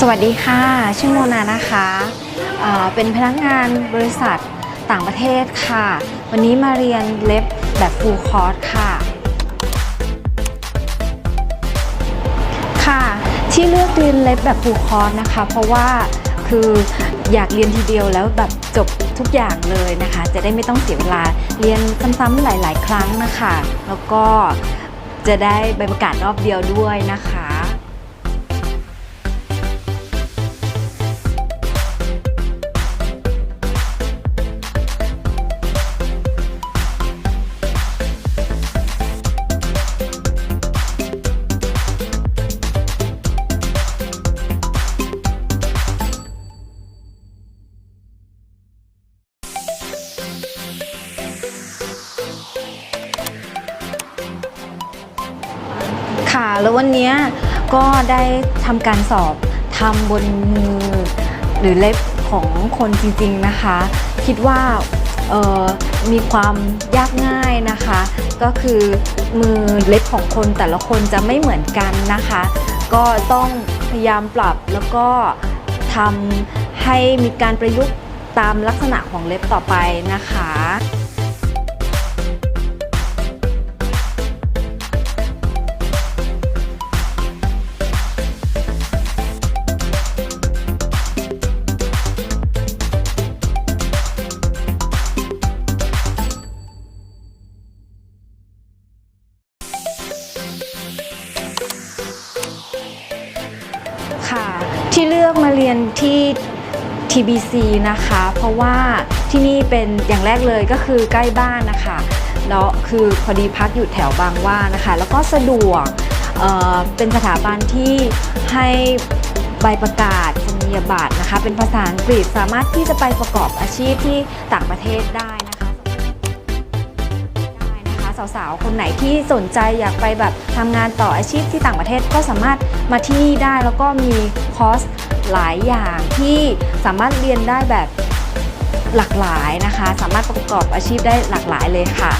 สวัสดีค่ะ ชื่อโมนานะคะเอ่อเป็นพนักงานบริษัทต่างประเทศค่ะ วันนี้มาเรียนเล็บแบบฟูลคอร์สค่ะ ค่ะ ที่เลือกเรียนเล็บแบบฟูลคอร์สนะคะ เพราะว่าคืออยากเรียนทีเดียวแล้วแบบจบทุกอย่างเลยนะคะ จะได้ไม่ต้องเสียเวลาเรียนซ้ำๆหลาย ๆ ครั้งนะคะ แล้วก็จะได้ใบประกาศรอบเดียวด้วยนะคะ ค่ะแล้ววันนี้ก็ได้ทำการสอบทำบนมือ หรือเล็บของคนจริงๆนะคะ คิดว่ามีความยากง่ายนะคะ ก็คือมือเล็บของคนแต่ละคนจะไม่เหมือนกันนะคะ ก็ต้องพยายามปรับแล้วก็ทำให้มีการประยุกต์ตามลักษณะของเล็บต่อไปนะคะ ที่เลือกมาเรียนที่ TBC นะคะ เพราะว่าที่นี่เป็นอย่างแรกเลยก็คือใกล้บ้านนะคะแล้วคือพอดีพักอยู่แถวบางว่านะคะ แล้วก็สะดวกเเป็นสถาบันที่ให้ใบประกาศนียบัตรนะคะ เป็นภาษาอังกฤษสามารถที่จะไปประกอบอาชีพที่ต่างประเทศได้นะคะได้นะคะ สาวๆ คนไหนที่สนใจอยากไปแบบทำงานต่ออาชีพที่ต่างประเทศก็สามารถมาที่นี่ได้แล้วก็มีคอร์สหลายอย่างที่สามารถเรียนได้แบบหลากหลายนะคะ สามารถประกอบอาชีพได้หลากหลายเลยค่ะ